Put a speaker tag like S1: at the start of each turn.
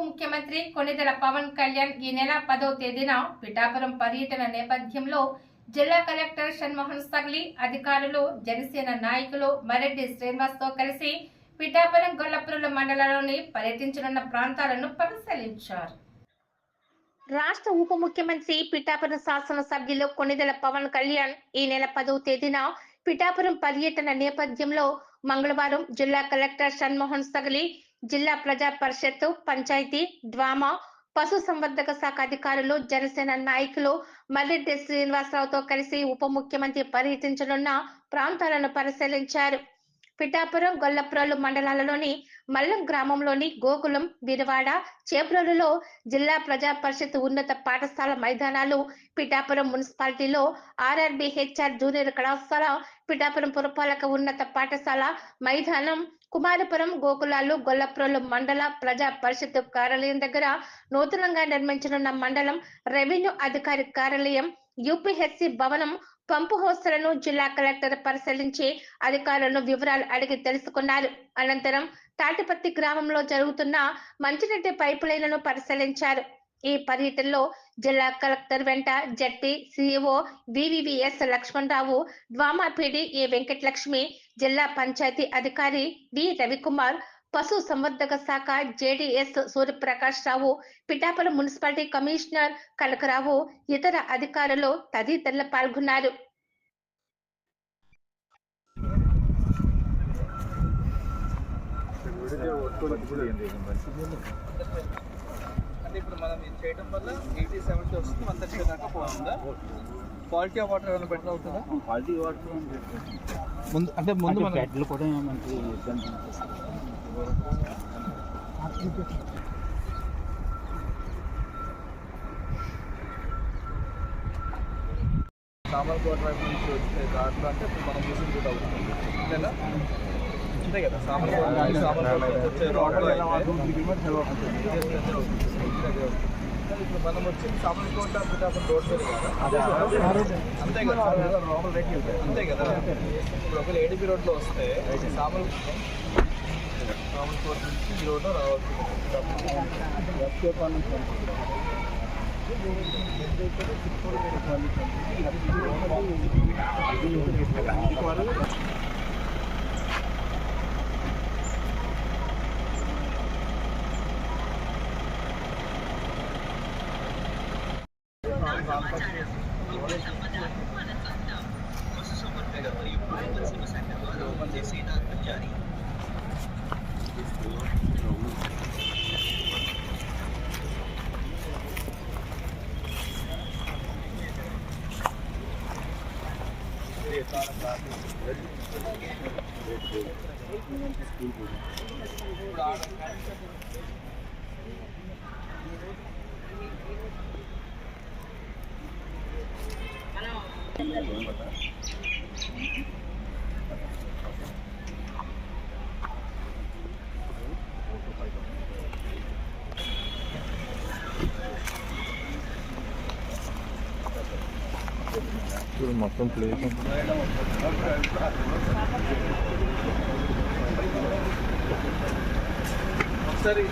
S1: ముఖ్యమంత్రి కొణిదెల పవన్ కళ్యాణ్ ఈ నెల పదో తేదీన పిఠాపురం పర్యటన నేపథ్యంలో జిల్లా కలెక్టర్ షణ్మోహన్ సగ్లి అధికారులు జనసేన నాయకులు మరెడ్డి శ్రీనివాస్తో కలిసి పిఠాపురం గొల్లపురుల మండలంలోని పర్యటించనున్న ప్రాంతాలను పరిశీలించారు. రాష్ట్ర ఉప ముఖ్యమంత్రి పిఠాపురం శాసనసభ్యులు కొణిదెల పవన్ కళ్యాణ్ ఈ నెల పదవ తేదీన పిఠాపురం పర్యటన నేపథ్యంలో మంగళవారం జిల్లా కలెక్టర్ షణ్మోహన్ సగలి జిల్లా ప్రజా పరిషత్తు పంచాయతీ డ్వామా పశు సంవర్ధక శాఖ అధికారులు జనసేన నాయకులు మర్రెడ్డి శ్రీనివాసరావుతో కలిసి ఉప ముఖ్యమంత్రి పర్యటించనున్న ప్రాంతాలను పరిశీలించారు. పిఠాపురం గొల్లప్రోలు మండలాలలోని మల్లం గ్రామంలోని గోకులం బిరవాడ చేప్రోలులో జిల్లా ప్రజా పరిషత్ ఉన్నత పాఠశాల మైదానాలు పిఠాపురం మున్సిపాలిటీలో ఆర్ఆర్బి హెచ్ఆర్ జూనియర్ కళాశాల పిఠాపురం పురపాలక ఉన్నత పాఠశాల మైదానం కుమారపురం గోకులాలు గొల్లప్రోలు మండల ప్రజా పరిషత్ కార్యాలయం దగ్గర నూతనంగా నిర్మించనున్న మండలం రెవెన్యూ అధికారి కార్యాలయం యూపీహెచ్సి భవనం పంపు హోస్టులను జిల్లా కలెక్టర్ పరిశీలించి అధికారులను వివరాలు అడిగి తెలుసుకున్నారు. అనంతరం తాటిపత్తి గ్రామంలో జరుగుతున్న మంచినీటి పైపు లైన్లను పరిశీలించారు. ఈ పర్యటనలో జిల్లా కలెక్టర్ వెంట ZP CEO VVVS Lakshmanarao DWMA PD A Venkatalakshmi జిల్లా పంచాయతీ అధికారి వి రవికుమార్ పశు సంవర్ధక శాఖ JDS Suryaprakash Rao Pithapuram municipality commissioner Kanakarao ఇతర అధికారులు తదితరులు పాల్గొన్నారు.
S2: అంటే ఇప్పుడు మనం ఇది చేయడం వల్ల ఎయిటీ సెవెంటీ వస్తుంది వన్ థర్టీ దాకా పోతుందా? క్వాలిటీ ఆఫ్ వాటర్ ఏమైనా బెటర్ అవుతుందా?
S3: క్వాలిటీ వాటర్
S2: ముందు అంటే ముందు మనం
S3: కూడా మనకి ఇబ్బంది అనిపిస్తుంది.
S2: సామాన్ కోట వైపు నుంచి వచ్చే దాంట్లో అంటే ఇప్పుడు మనం యూసింగ్ కూడా అవుతుంది అంతేనా? అంతే కదా సామాన్ కోట నుంచి సామాన్ కోట నుంచి వచ్చే రోడ్లో ఇప్పుడు మనం వచ్చి సామాన్ కోట పిఠాపురం రోడ్ మీద అంతే కదా? అంతే కదా? ఇప్పుడు ఒకవేళ ఏడిపి రోడ్లో వస్తే సామాన్ సామాన్ కోట నుంచి ఈ రోడ్లో రావచ్చు
S4: మొత్తం ప్లేస్
S2: ఒకసారి చూడు మొత్తం ప్లేస్ ఒకసారి